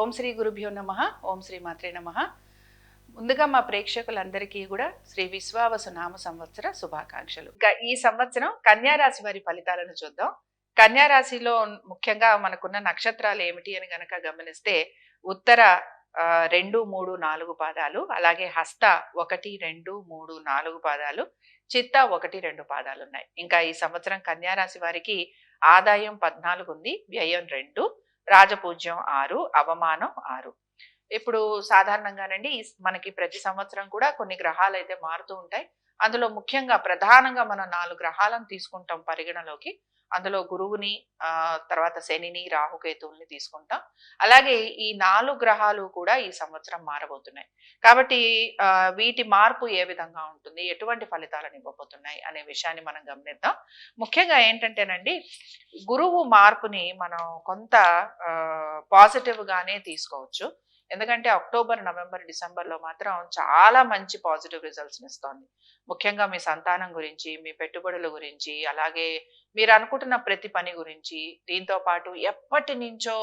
ఓం శ్రీ గురుభ్యో నమ ఓం శ్రీ మాత్రే నమ. ముందుగా మా ప్రేక్షకులందరికీ కూడా శ్రీ విశ్వావసు నామ సంవత్సర శుభాకాంక్షలు. ఇంకా ఈ సంవత్సరం కన్యారాశి వారి ఫలితాలను చూద్దాం. కన్యారాశిలో ముఖ్యంగా మనకున్న నక్షత్రాలు ఏమిటి అని గనక గమనిస్తే ఉత్తర రెండు మూడు నాలుగు పాదాలు అలాగే హస్త ఒకటి రెండు మూడు నాలుగు పాదాలు చిత్త ఒకటి రెండు పాదాలు ఉన్నాయి ఇంకా ఈ సంవత్సరం కన్యారాశి వారికి ఆదాయం పద్నాలుగు ఉంది వ్యయం రెండు రాజపూజ్యం ఆరు అవమానం ఆరు. ఇప్పుడు సాధారణంగానండి మనకి ప్రతి సంవత్సరం కూడా కొన్ని గ్రహాలు అయితే మారుతూ ఉంటాయి. అందులో ముఖ్యంగా ప్రధానంగా మనం నాలుగు గ్రహాలను తీసుకుంటాం పరిగణలోకి. అందులో గురువుని తర్వాత శనిని రాహుకేతువుల్ని తీసుకుంటాం. అలాగే ఈ నాలుగు గ్రహాలు కూడా ఈ సంవత్సరం మారబోతున్నాయి. కాబట్టి వీటి మార్పు ఏ విధంగా ఉంటుంది ఎటువంటి ఫలితాలను ఇవ్వబోతున్నాయి అనే విషయాన్ని మనం గమనిద్దాం. ముఖ్యంగా ఏంటంటేనండి గురువు మార్పుని మనం కొంత పాజిటివ్ గానే తీసుకోవచ్చు. ఎందుకంటే అక్టోబర్ నవంబర్ డిసెంబర్లో మాత్రం చాలా మంచి పాజిటివ్ రిజల్ట్స్ని ఇస్తోంది ముఖ్యంగా మీ సంతానం గురించి మీ పెట్టుబడుల గురించి అలాగే మీరు అనుకుంటున్న ప్రతి పని గురించి దీంతో పాటు ఎప్పటి నుంచో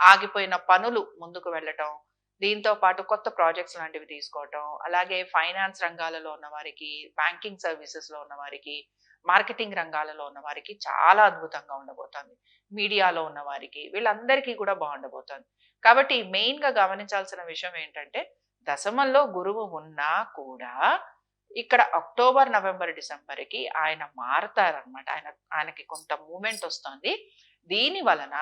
ఆగిపోయిన పనులు ముందుకు వెళ్ళటం దీంతో పాటు కొత్త ప్రాజెక్ట్స్ లాంటివి తీసుకోవటం అలాగే ఫైనాన్స్ రంగాలలో ఉన్న వారికి బ్యాంకింగ్ సర్వీసెస్లో ఉన్న వారికి మార్కెటింగ్ రంగాలలో ఉన్న వారికి చాలా అద్భుతంగా ఉండబోతోంది. మీడియాలో ఉన్న వారికి వీళ్ళందరికీ కూడా బాగుండబోతోంది. కాబట్టి మెయిన్గా గమనించాల్సిన విషయం ఏంటంటే దశమంలో గురువు ఉన్నా కూడా ఇక్కడ అక్టోబర్ నవంబర్ డిసెంబర్కి ఆయన మారతారనమాట ఆయన ఆయనకి కొంత మూమెంట్ వస్తుంది. దీని వలన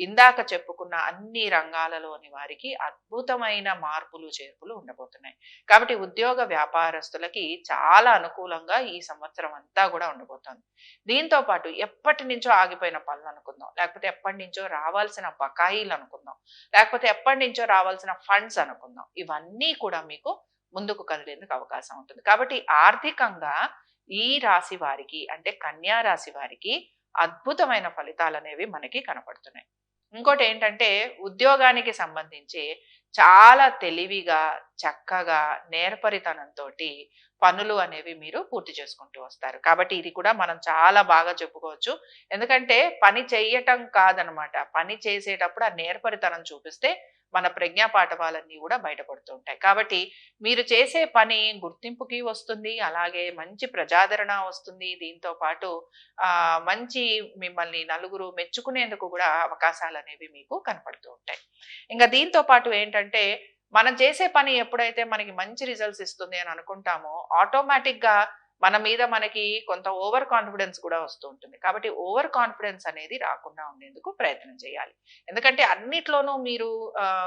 ఇందాక చెప్పుకున్న అన్ని రంగాలలోని వారికి అద్భుతమైన మార్పులు చేర్పులు ఉండబోతున్నాయి. కాబట్టి ఉద్యోగ వ్యాపారస్తులకి చాలా అనుకూలంగా ఈ సంవత్సరం అంతా కూడా ఉండబోతోంది. దీంతో పాటు ఎప్పటి నుంచో ఆగిపోయిన పనులు అనుకుందాం. లేకపోతే ఎప్పటి నుంచో రావాల్సిన బకాయిలు అనుకుందాం. లేకపోతే ఎప్పటి నుంచో రావాల్సిన ఫండ్స్ అనుకుందాం. ఇవన్నీ కూడా మీకు ముందుకు కదిలేందుకు అవకాశం ఉంటుంది. కాబట్టి ఆర్థికంగా ఈ రాశి వారికి అంటే కన్యా రాశి వారికి అద్భుతమైన ఫలితాలు అనేవి మనకి కనపడుతున్నాయి. ఇంకోటి ఏంటంటే ఉద్యోగానికి సంబంధించి చాలా తెలివిగా చక్కగా నేర్పరితనంతో పనులు అనేవి మీరు పూర్తి చేసుకుంటూ వస్తారు. కాబట్టి ఇది కూడా మనం చాలా బాగా చెప్పుకోవచ్చు. ఎందుకంటే పని చేయటం కాదనమాట. పని చేసేటప్పుడు ఆ నేర్పరితనం చూపిస్తే మన ప్రజ్ఞా పాఠవాలన్నీ కూడా బయటపడుతూ ఉంటాయి. కాబట్టి మీరు చేసే పని గుర్తింపుకి వస్తుంది అలాగే మంచి ప్రజాదరణ వస్తుంది. దీంతో పాటు ఆ మంచి మిమ్మల్ని నలుగురు మెచ్చుకునేందుకు కూడా అవకాశాలు అనేవి మీకు కనపడుతూ ఉంటాయి. ఇంకా దీంతో పాటు ఏంటంటే మనం చేసే పని ఎప్పుడైతే మనకి మంచి రిజల్ట్స్ ఇస్తుంది అని అనుకుంటామో ఆటోమేటిక్గా మన మీద మనకి కొంత ఓవర్ కాన్ఫిడెన్స్ కూడా వస్తూ ఉంటుంది. కాబట్టి ఓవర్ కాన్ఫిడెన్స్ అనేది రాకుండా ఉండేందుకు ప్రయత్నం చేయాలి. ఎందుకంటే అన్నిట్లోనూ మీరు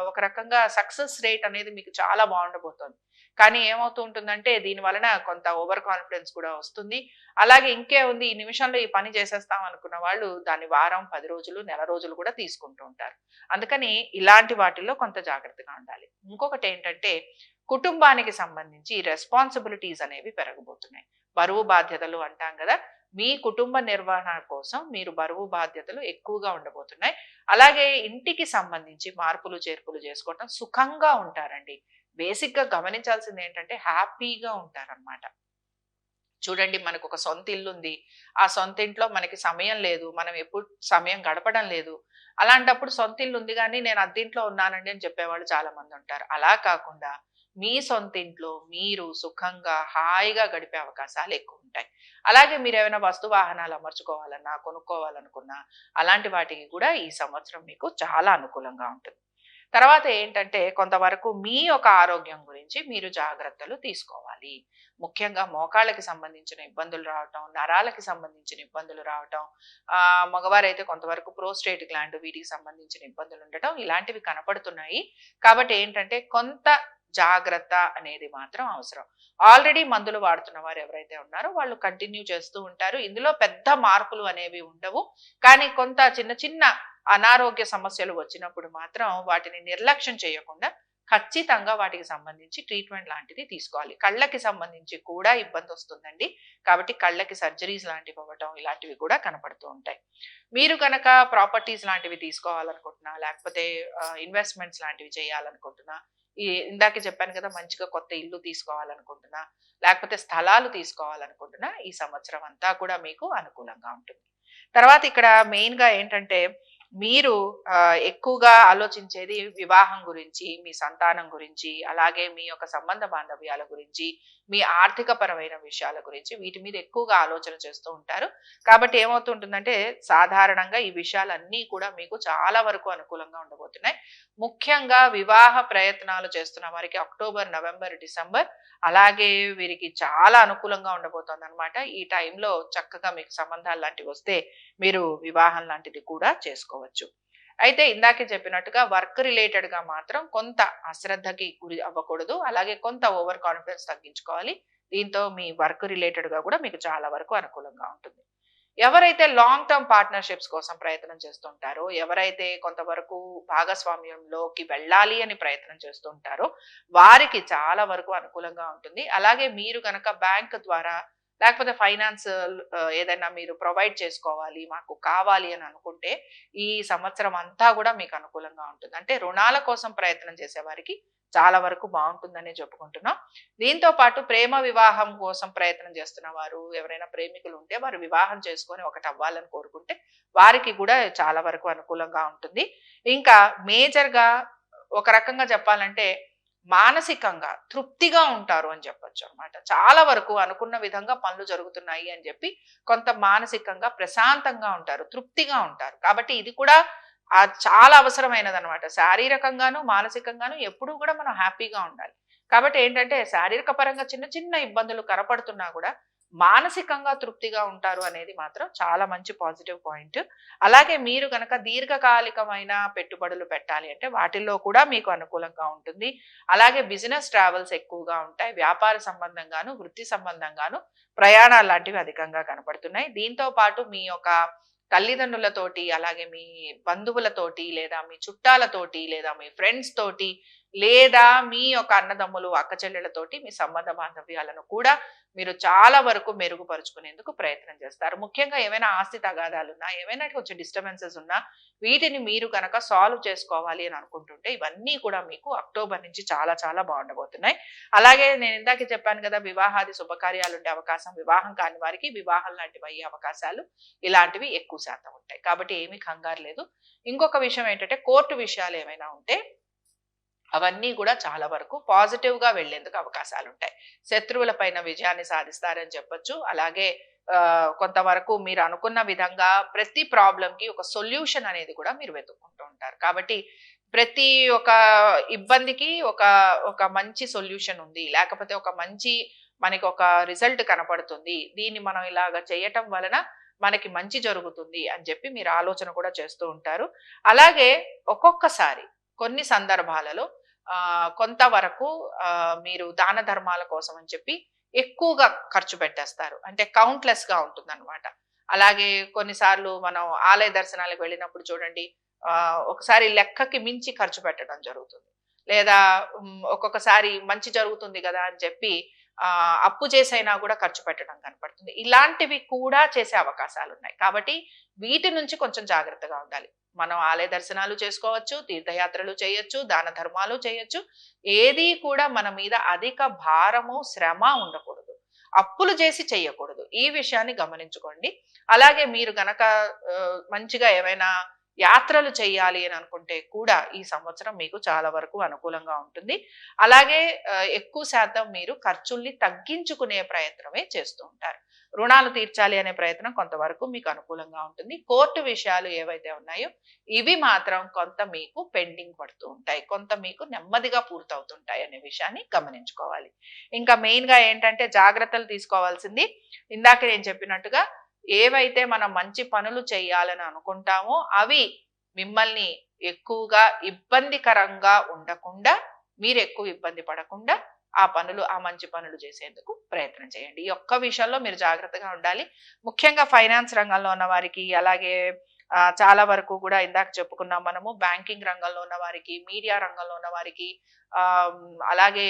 ఒక రకంగా సక్సెస్ రేట్ అనేది మీకు చాలా బాగుండబోతోంది. కానీ ఏమవుతూ ఉంటుందంటే దీని వలన కొంత ఓవర్ కాన్ఫిడెన్స్ కూడా వస్తుంది. అలాగే ఇంకే ఉంది ఈ నిమిషంలో ఈ పని చేసేస్తాం అనుకున్న వాళ్ళు దాని వారం పది రోజులు నెల రోజులు కూడా తీసుకుంటూ ఉంటారు. అందుకని ఇలాంటి వాటిల్లో కొంత జాగ్రత్తగా ఉండాలి. ఇంకొకటి ఏంటంటే కుటుంబానికి సంబంధించి రెస్పాన్సిబిలిటీస్ అనేవి పెరగబోతున్నాయి. బరువు బాధ్యతలు అంటాం కదా. మీ కుటుంబ నిర్వహణ కోసం మీరు బరువు బాధ్యతలు ఎక్కువగా ఉండబోతున్నాయి. అలాగే ఇంటికి సంబంధించి మార్పులు చేర్పులు చేసుకోవటం సుఖంగా ఉంటారండి. బేసిక్గా గమనించాల్సింది ఏంటంటే హ్యాపీగా ఉంటారనమాట చూడండి మనకు ఒక సొంత ఇల్లు ఉంది. ఆ సొంత ఇంట్లో మనకి సమయం లేదు. మనం ఎప్పుడు సమయం గడపడం లేదు. అలాంటప్పుడు సొంత ఇల్లు ఉంది కానీ నేను అద్దీంట్లో ఉన్నానండి అని చెప్పేవాళ్ళు చాలా మంది ఉంటారు. అలా కాకుండా మీ సొంత ఇంట్లో మీరు సుఖంగా హాయిగా గడిపే అవకాశాలు ఎక్కువ ఉంటాయి అలాగే మీరు ఏమైనా వస్తు వాహనాలు అమర్చుకోవాలన్నా కొనుక్కోవాలనుకున్నా అలాంటి వాటికి కూడా ఈ సంవత్సరం మీకు చాలా అనుకూలంగా ఉంటుంది. తర్వాత ఏంటంటే కొంతవరకు మీ యొక్క ఆరోగ్యం గురించి మీరు జాగ్రత్తలు తీసుకోవాలి. ముఖ్యంగా మోకాళ్ళకి సంబంధించిన ఇబ్బందులు రావటం నరాలకి సంబంధించిన ఇబ్బందులు రావటం మగవారైతే కొంతవరకు ప్రోస్టేట్ గ్లాండ్ వీటికి సంబంధించిన ఇబ్బందులు ఉండటం ఇలాంటివి కనపడుతున్నాయి. కాబట్టి ఏంటంటే కొంత జాగ్రత్త అనేది మాత్రం అవసరం. ఆల్రెడీ మందులు వాడుతున్న వారు ఎవరైతే ఉన్నారో వాళ్ళు కంటిన్యూ చేస్తూ ఉంటారు. ఇందులో పెద్ద మార్పులు అనేవి ఉండవు. కానీ కొంత చిన్న చిన్న అనారోగ్య సమస్యలు వచ్చినప్పుడు మాత్రం వాటిని నిర్లక్ష్యం చేయకుండా ఖచ్చితంగా వాటికి సంబంధించి ట్రీట్మెంట్ లాంటిది తీసుకోవాలి. కళ్ళకి సంబంధించి కూడా ఇబ్బంది వస్తుందండి. కాబట్టి కళ్ళకి సర్జరీస్ లాంటివి అవ్వటం ఇలాంటివి కూడా కనపడుతూ ఉంటాయి. మీరు కనుక ప్రాపర్టీస్ లాంటివి తీసుకోవాలనుకుంటున్నా లేకపోతే ఇన్వెస్ట్మెంట్స్ లాంటివి చేయాలనుకుంటున్నా ఈ ఇందాక చెప్పాను కదా మంచిగా కొత్త ఇల్లు తీసుకోవాలనుకుంటున్నా లేకపోతే స్థలాలు తీసుకోవాలనుకుంటున్నా ఈ సంవత్సరం అంతా కూడా మీకు అనుకూలంగా ఉంటుంది. తర్వాత ఇక్కడ మెయిన్గా ఏంటంటే మీరు ఎక్కువగా ఆలోచించేది వివాహం గురించి మీ సంతానం గురించి అలాగే మీ యొక్క సంబంధ బాంధవ్యాల గురించి మీ ఆర్థిక పరమైన విషయాల గురించి వీటి మీద ఎక్కువగా ఆలోచన చేస్తూ ఉంటారు. కాబట్టి ఏమవుతుంటుందంటే సాధారణంగా ఈ విషయాలన్నీ కూడా మీకు చాలా వరకు అనుకూలంగా ఉండబోతున్నాయి. ముఖ్యంగా వివాహ ప్రయత్నాలు చేస్తున్న వారికి అక్టోబర్ నవంబర్ డిసెంబర్ అలాగే వీరికి చాలా అనుకూలంగా ఉండబోతుంది అనమాట ఈ టైంలో చక్కగా మీకు సంబంధాలు లాంటివి వస్తే మీరు వివాహం లాంటిది కూడా చేసుకోవచ్చు. అయితే ఇందాకే చెప్పినట్టుగా వర్క్ రిలేటెడ్గా మాత్రం కొంత అశ్రద్ధకి గురి అవ్వకూడదు. అలాగే కొంత ఓవర్ కాన్ఫిడెన్స్ తగ్గించుకోవాలి. దీంతో మీ వర్క్ రిలేటెడ్గా కూడా మీకు చాలా వరకు అనుకూలంగా ఉంటుంది. ఎవరైతే లాంగ్ టర్మ్ పార్ట్నర్షిప్స్ కోసం ప్రయత్నం చేస్తుంటారో ఎవరైతే కొంతవరకు భాగస్వామ్యంలోకి వెళ్ళాలి అని ప్రయత్నం చేస్తుంటారో వారికి చాలా వరకు అనుకూలంగా ఉంటుంది. అలాగే మీరు కనుక బ్యాంక్ ద్వారా లేకపోతే ఫైనాన్స్ ఏదైనా మీరు ప్రొవైడ్ చేసుకోవాలి మాకు కావాలి అని అనుకుంటే ఈ సంవత్సరం అంతా కూడా మీకు అనుకూలంగా ఉంటుంది. అంటే రుణాల కోసం ప్రయత్నం చేసేవారికి చాలా వరకు బాగుంటుందనే చెప్పుకుంటున్నాం. దీంతో పాటు ప్రేమ వివాహం కోసం ప్రయత్నం చేస్తున్న వారు ఎవరైనా ప్రేమికులు ఉంటే వారు వివాహం చేసుకొని ఒకటి అవ్వాలని కోరుకుంటే వారికి కూడా చాలా వరకు అనుకూలంగా ఉంటుంది. ఇంకా మేజర్గా ఒక రకంగా చెప్పాలంటే మానసికంగా తృప్తిగా ఉంటారు అని చెప్పొచ్చు అనమాట చాలా వరకు అనుకున్న విధంగా పనులు జరుగుతున్నాయి అని చెప్పి కొంత మానసికంగా ప్రశాంతంగా ఉంటారు తృప్తిగా ఉంటారు. కాబట్టి ఇది కూడా చాలా అవసరమైనది అనమాట శారీరకంగాను మానసికంగాను ఎప్పుడూ కూడా మనం హ్యాపీగా ఉండాలి. కాబట్టి ఏంటంటే శారీరక పరంగా చిన్న చిన్న ఇబ్బందులు కనపడుతున్నా కూడా మానసికంగా తృప్తిగా ఉంటారు అనేది మాత్రం చాలా మంచి పాజిటివ్ పాయింట్. అలాగే మీరు కనుక దీర్ఘకాలికమైన పెట్టుబడులు పెట్టాలి అంటే వాటిల్లో కూడా మీకు అనుకూలంగా ఉంటుంది. అలాగే బిజినెస్ ట్రావెల్స్ ఎక్కువగా ఉంటాయి. వ్యాపార సంబంధంగాను వృత్తి సంబంధంగాను ప్రయాణాలు లాంటివి అధికంగా కనపడుతున్నాయి. దీంతో పాటు మీ యొక్క తల్లిదండ్రులతోటి అలాగే మీ బంధువులతోటి లేదా మీ చుట్టాలతోటి లేదా మీ ఫ్రెండ్స్ తోటి లేదా మీ యొక్క అన్నదమ్ములు అక్కచెల్లెలతోటి మీ సంబంధ బాంధవ్యాలను కూడా మీరు చాలా వరకు మెరుగుపరుచుకునేందుకు ప్రయత్నం చేస్తారు. ముఖ్యంగా ఏమైనా ఆస్తి తగాదాలు ఉన్నా ఏమైనా కొంచెం డిస్టర్బెన్సెస్ ఉన్నా వీటిని మీరు కనుక సాల్వ్ చేసుకోవాలి అని అనుకుంటుంటే ఇవన్నీ కూడా మీకు అక్టోబర్ నుంచి చాలా చాలా బాగుండబోతున్నాయి. అలాగే నేను ఇందాక చెప్పాను కదా వివాహాది శుభకార్యాలు ఉండే అవకాశం వివాహం కాని వారికి వివాహం లాంటివి అయ్యే అవకాశాలు ఇలాంటివి ఎక్కువ శాతం ఉంటాయి. కాబట్టి ఏమీ కంగారు లేదు. ఇంకొక విషయం ఏంటంటే కోర్టు విషయాలు ఏమైనా ఉంటే అవన్నీ కూడా చాలా వరకు పాజిటివ్గా వెళ్ళేందుకు అవకాశాలు ఉంటాయి శత్రువుల పైన విజయాన్ని సాధిస్తారని చెప్పొచ్చు. అలాగే కొంతవరకు మీరు అనుకున్న విధంగా ప్రతి ప్రాబ్లంకి ఒక సొల్యూషన్ అనేది కూడా మీరు వెతుక్కుంటూ ఉంటారు. కాబట్టి ప్రతి ఒక ఇబ్బందికి ఒక ఒక మంచి సొల్యూషన్ ఉంది. లేకపోతే ఒక మంచి మనకి ఒక రిజల్ట్ కనపడుతుంది. దీన్ని మనం ఇలాగ చేయటం వలన మనకి మంచి జరుగుతుంది అని చెప్పి మీరు ఆలోచన కూడా చేస్తూ ఉంటారు. అలాగే ఒక్కొక్కసారి కొన్ని సందర్భాలలో కొంతవరకు మీరు దాన ధర్మాల కోసం అని చెప్పి ఎక్కువగా ఖర్చు పెట్టేస్తారు. అంటే కౌంట్లెస్గా ఉంటుందన్నమాట. అలాగే కొన్నిసార్లు మనం ఆలయ దర్శనాలకు వెళ్ళినప్పుడు చూడండి ఒకసారి లెక్కకి మించి ఖర్చు పెట్టడం జరుగుతుంది. లేదా ఒక్కొక్కసారి మంచి జరుగుతుంది కదా అని చెప్పి అప్పు చేసైనా కూడా ఖర్చు పెట్టడం కనపడుతుంది. ఇలాంటివి కూడా చేసే అవకాశాలు ఉన్నాయి కాబట్టి వీటి నుంచి కొంచెం జాగ్రత్తగా ఉండాలి. మనం ఆలయ దర్శనాలు చేసుకోవచ్చు తీర్థయాత్రలు చేయొచ్చు దాన ధర్మాలు చేయొచ్చు. ఏది కూడా మన మీద అధిక భారము శ్రమ ఉండకూడదు. అప్పులు చేసి చేయకూడదు ఈ విషయాన్ని గమనించుకోండి. అలాగే మీరు గనక మంచిగా ఏమైనా యాత్రలు చేయాలి అని అనుకుంటే కూడా ఈ సంవత్సరం మీకు చాలా వరకు అనుకూలంగా ఉంటుంది. అలాగే ఎక్కువ శాతం మీరు ఖర్చుల్ని తగ్గించుకునే ప్రయత్నమే చేస్తూ ఉంటారు. రుణాలు తీర్చాలి అనే ప్రయత్నం కొంతవరకు మీకు అనుకూలంగా ఉంటుంది. కోర్టు విషయాలు ఏవైతే ఉన్నాయో ఇవి మాత్రం కొంత మీకు పెండింగ్ పడుతూ ఉంటాయి. కొంత మీకు నెమ్మదిగా పూర్తవుతుంటాయి అనే విషయాన్ని గమనించుకోవాలి. ఇంకా మెయిన్గా ఏంటంటే జాగ్రత్తలు తీసుకోవాల్సింది. ఇందాక నేను చెప్పినట్టుగా ఏవైతే మనం మంచి పనులు చేయాలని అనుకుంటామో అవి మిమ్మల్ని ఎక్కువగా ఇబ్బందికరంగా ఉండకుండా మీరు ఎక్కువ ఇబ్బంది పడకుండా ఆ పనులు ఆ మంచి పనులు చేసేందుకు ప్రయత్నం చేయండి. ఈ ఒక్క విషయంలో మీరు జాగ్రత్తగా ఉండాలి. ముఖ్యంగా ఫైనాన్స్ రంగంలో ఉన్న వారికి అలాగే చాలా వరకు కూడా ఇందాక చెప్పుకున్నాం మనము బ్యాంకింగ్ రంగంలో ఉన్న వారికి మీడియా రంగంలో ఉన్న వారికి అలాగే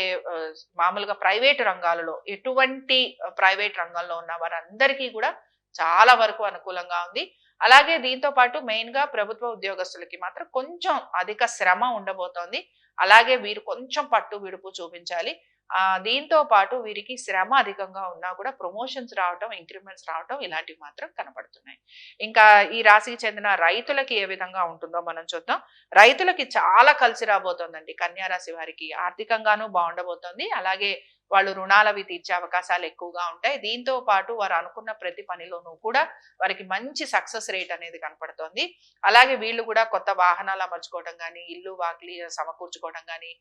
మామూలుగా ప్రైవేట్ రంగాలలో ఎటువంటి ప్రైవేట్ రంగంలో ఉన్న వారందరికీ కూడా చాలా వరకు అనుకూలంగా ఉంది. అలాగే దీంతో పాటు మెయిన్గా ప్రభుత్వ ఉద్యోగస్తులకి మాత్రం కొంచెం అధిక శ్రమ ఉండబోతోంది. అలాగే వీరు కొంచెం పట్టు విడుపు చూపించాలి. దీంతో పాటు వీరికి శ్రమ అధికంగా ఉన్నా కూడా ప్రమోషన్స్ రావటం ఇంక్రిమెంట్స్ రావటం ఇలాంటివి మాత్రం కనబడుతున్నాయి. ఇంకా ఈ రాశికి చెందిన రైతులకి ఏ విధంగా ఉంటుందో మనం చూద్దాం. రైతులకి చాలా కలిసి రాబోతోందండి కన్యా రాశి వారికి. ఆర్థికంగానూ బాగుండబోతోంది. అలాగే వాళ్ళు రుణాలవి తీర్చే అవకాశాలు ఎక్కువగా ఉంటాయి. దీంతో పాటు వారు అనుకున్న ప్రతి పనిలోనూ కూడా వారికి మంచి సక్సెస్ రేట్ అనేది కనపడుతోంది. అలాగే వీళ్ళు కూడా కొత్త వాహనాలు అమర్చుకోవడం కానీ ఇల్లు వాకిలి సమకూర్చుకోవడం కానీ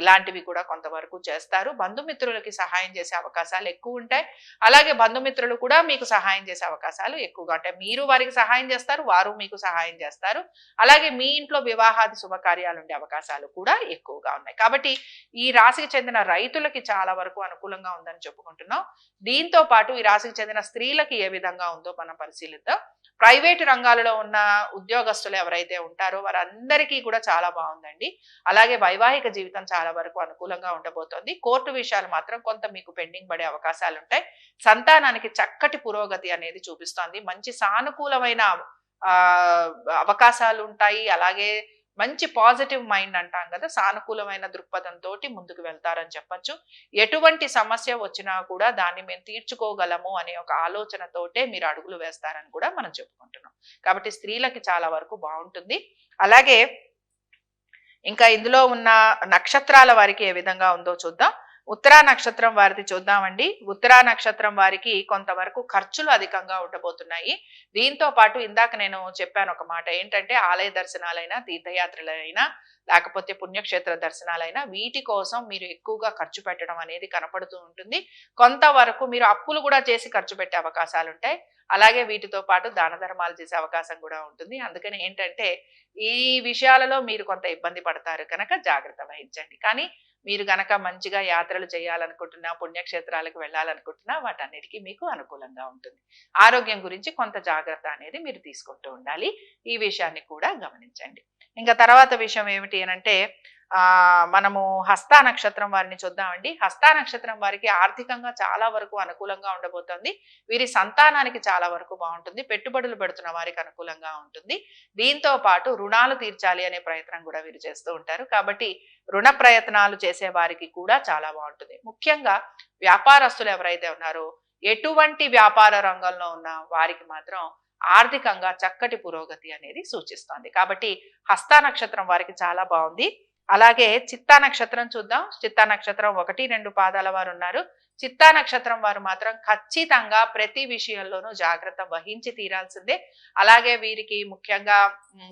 ఇలాంటివి కూడా కొంతవరకు చేస్తారు. బంధుమిత్రులకి సహాయం చేసే అవకాశాలు ఎక్కువ ఉంటాయి. అలాగే బంధుమిత్రులు కూడా మీకు సహాయం చేసే అవకాశాలు ఎక్కువగా ఉంటాయి. మీరు వారికి సహాయం చేస్తారు వారు మీకు సహాయం చేస్తారు. అలాగే మీ ఇంట్లో వివాహాది శుభకార్యాలు ఉండే అవకాశాలు కూడా ఎక్కువగా ఉన్నాయి. కాబట్టి ఈ రాశికి చెందిన రైతులకి చాలా వరకు అనుకూలంగా ఉందని చెప్పుకుంటున్నాం. దీంతో పాటు ఈ రాశికి చెందిన స్త్రీలకి ఏ విధంగా ఉందో మనం పరిశీలిద్దాం. ప్రైవేటు రంగాలలో ఉన్న ఉద్యోగస్తులు ఎవరైతే ఉంటారో వారందరికీ కూడా చాలా బాగుందండి. అలాగే వైవాహిక జీవితం చాలా వరకు అనుకూలంగా ఉండబోతోంది. కోర్టు విషయాలు మాత్రం కొంత మీకు పెండింగ్ పడే అవకాశాలు ఉంటాయి సంతానానికి చక్కటి పురోగతి అనేది చూపిస్తోంది. మంచి సానుకూలమైన ఆ అవకాశాలు ఉంటాయి అలాగే మంచి పాజిటివ్ మైండ్ అంటాం కదా సానుకూలమైన దృక్పథంతో ముందుకు వెళ్తారని చెప్పచ్చు. ఎటువంటి సమస్య వచ్చినా కూడా దాన్ని మేము తీర్చుకోగలము అనే ఒక ఆలోచనతోటే మీరు అడుగులు వేస్తారని కూడా మనం చెప్పుకుంటున్నాం. కాబట్టి స్త్రీలకి చాలా వరకు బాగుంటుంది. అలాగే ఇంకా ఇందులో ఉన్న నక్షత్రాల వారికి ఏ విధంగా ఉందో చూద్దాం. ఉత్తరా నక్షత్రం వారిది చూద్దామండి. ఉత్తరా నక్షత్రం వారికి కొంతవరకు ఖర్చులు అధికంగా ఉండబోతున్నాయి. దీంతో పాటు ఇందాక నేను చెప్పాను ఒక మాట ఏంటంటే ఆలయ దర్శనాలైనా తీర్థయాత్రలైనా లేకపోతే పుణ్యక్షేత్ర దర్శనాలైనా వీటి కోసం మీరు ఎక్కువగా ఖర్చు పెట్టడం అనేది కనపడుతూ ఉంటుంది. కొంతవరకు మీరు అప్పులు కూడా చేసి ఖర్చు పెట్టే అవకాశాలు ఉంటాయి. అలాగే వీటితో పాటు దాన ధర్మాలు చేసే అవకాశం కూడా ఉంటుంది. అందుకని ఏంటంటే ఈ విషయాలలో మీరు కొంత ఇబ్బంది పడతారు కనుక జాగ్రత్త వహించండి. కానీ మీరు గనక మంచిగా యాత్రలు చేయాలనుకుంటున్నా పుణ్యక్షేత్రాలకు వెళ్ళాలనుకుంటున్నా వాటన్నిటికీ మీకు అనుకూలంగా ఉంటుంది. ఆరోగ్యం గురించి కొంత జాగ్రత్త అనేది మీరు తీసుకుంటూ ఉండాలి. ఈ విషయాన్ని కూడా గమనించండి. ఇంకా తర్వాత విషయం ఏమిటి అనంటే మనము హస్తా నక్షత్రం వారిని చూద్దామండి. హస్తా నక్షత్రం వారికి ఆర్థికంగా చాలా వరకు అనుకూలంగా ఉండబోతోంది. వీరి సంతానానికి చాలా వరకు బాగుంటుంది. పెట్టుబడులు పెడుతున్న వారికి అనుకూలంగా ఉంటుంది. దీంతో పాటు రుణాలు తీర్చాలి అనే ప్రయత్నం కూడా వీరు చేస్తూ ఉంటారు. కాబట్టి రుణ ప్రయత్నాలు చేసే వారికి కూడా చాలా బాగుంటుంది. ముఖ్యంగా వ్యాపారస్తులు ఎవరైతే ఉన్నారో ఎటువంటి వ్యాపార రంగంలో ఉన్న వారికి మాత్రం ఆర్థికంగా చక్కటి పురోగతి అనేది సూచిస్తోంది. కాబట్టి హస్తా నక్షత్రం వారికి చాలా బాగుంది. అలాగే చిత్తా నక్షత్రం చూద్దాం. చిత్తా నక్షత్రం ఒకటి రెండు పాదాల వారు ఉన్నారు. చిత్తా నక్షత్రం వారు మాత్రం ఖచ్చితంగా ప్రతి విషయంలోనూ జాగ్రత్త వహించి తీరాల్సిందే. అలాగే వీరికి ముఖ్యంగా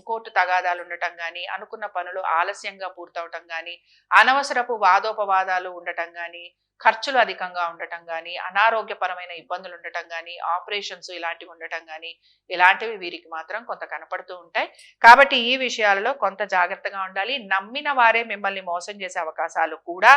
కోర్టు తగాదాలు ఉండటం కానీ అనుకున్న పనులు ఆలస్యంగా పూర్తవటం కానీ అనవసరపు వాదోపవాదాలు ఉండటం కానీ ఖర్చులు అధికంగా ఉండటం కానీ అనారోగ్యపరమైన ఇబ్బందులు ఉండటం కానీ ఆపరేషన్స్ ఇలాంటివి ఉండటం కానీ ఇలాంటివి వీరికి మాత్రం కొంత కనపడుతూ ఉంటాయి. కాబట్టి ఈ విషయాలలో కొంత జాగ్రత్తగా ఉండాలి. నమ్మిన వారే మిమ్మల్ని మోసం చేసే అవకాశాలు కూడా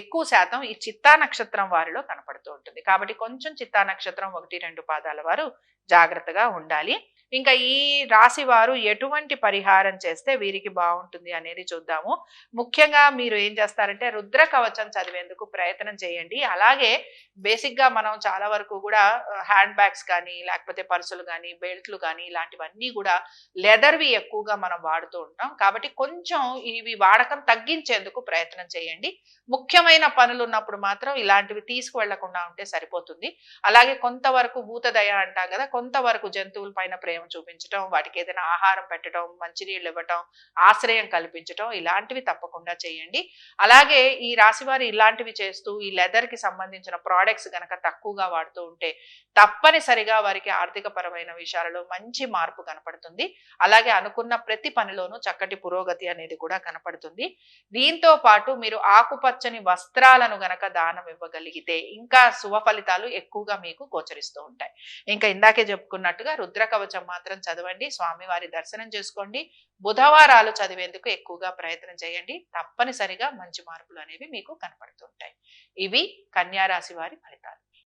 ఎక్కువ శాతం ఈ చిత్తా నక్షత్రం వారిలో కనపడుతూ ఉంటుంది. కాబట్టి కొంచెం చిత్తా నక్షత్రం ఒకటి రెండు పాదాల వారు జాగ్రత్తగా ఉండాలి. ఇంకా ఈ రాశి వారు ఎటువంటి పరిహారం చేస్తే వీరికి బాగుంటుంది అనేది చూద్దాము. ముఖ్యంగా మీరు ఏం చేస్తారంటే రుద్ర కవచం చదివేందుకు ప్రయత్నం చేయండి. అలాగే బేసిక్గా మనం చాలా వరకు కూడా హ్యాండ్ బ్యాగ్స్ కానీ లేకపోతే పర్సులు కానీ బెల్ట్లు కానీ ఇలాంటివన్నీ కూడా లెదర్వి ఎక్కువగా మనం వాడుతూ ఉంటాం. కాబట్టి కొంచెం ఇవి వాడకం తగ్గించేందుకు ప్రయత్నం చేయండి. ముఖ్యమైన పనులు ఉన్నప్పుడు మాత్రం ఇలాంటివి తీసుకువెళ్ళకుండా ఉంటే సరిపోతుంది. అలాగే కొంతవరకు భూతదయ అంటాం కదా కొంతవరకు జంతువుల పైన ప్రేమ చూపించటం వాటికి ఏదైనా ఆహారం పెట్టడం మంచినీళ్ళు ఇవ్వటం ఆశ్రయం కల్పించటం ఇలాంటివి తప్పకుండా చేయండి. అలాగే ఈ రాశివారు ఇలాంటివి చేస్తూ ఈ లెదర్కి సంబంధించిన ప్రోడక్ట్స్ గనక తక్కువగా వాడుతూ ఉంటే తప్పనిసరిగా వారికి ఆర్థిక పరమైన విషయాలలో మంచి మార్పు కనపడుతుంది. అలాగే అనుకున్న ప్రతి పనిలోనూ చక్కటి పురోగతి అనేది కూడా కనపడుతుంది. దీంతో పాటు మీరు ఆకుపచ్చని వస్త్రాలను గనక దానం ఇవ్వగలిగితే ఇంకా శుభ ఫలితాలు ఎక్కువగా మీకు గోచరిస్తూ ఉంటాయి. ఇంకా ఇందాకే చెప్పుకున్నట్టుగా రుద్ర కవచం మాత్రం చదవండి స్వామివారి దర్శనం చేసుకోండి బుధవారాలు చదివేందుకు ఎక్కువగా ప్రయత్నం చేయండి తప్పనిసరిగా మంచి మార్పులు అనేవి మీకు కనపడుతుంటాయి. ఇవి కన్యారాశి వారి ఫలితాలు.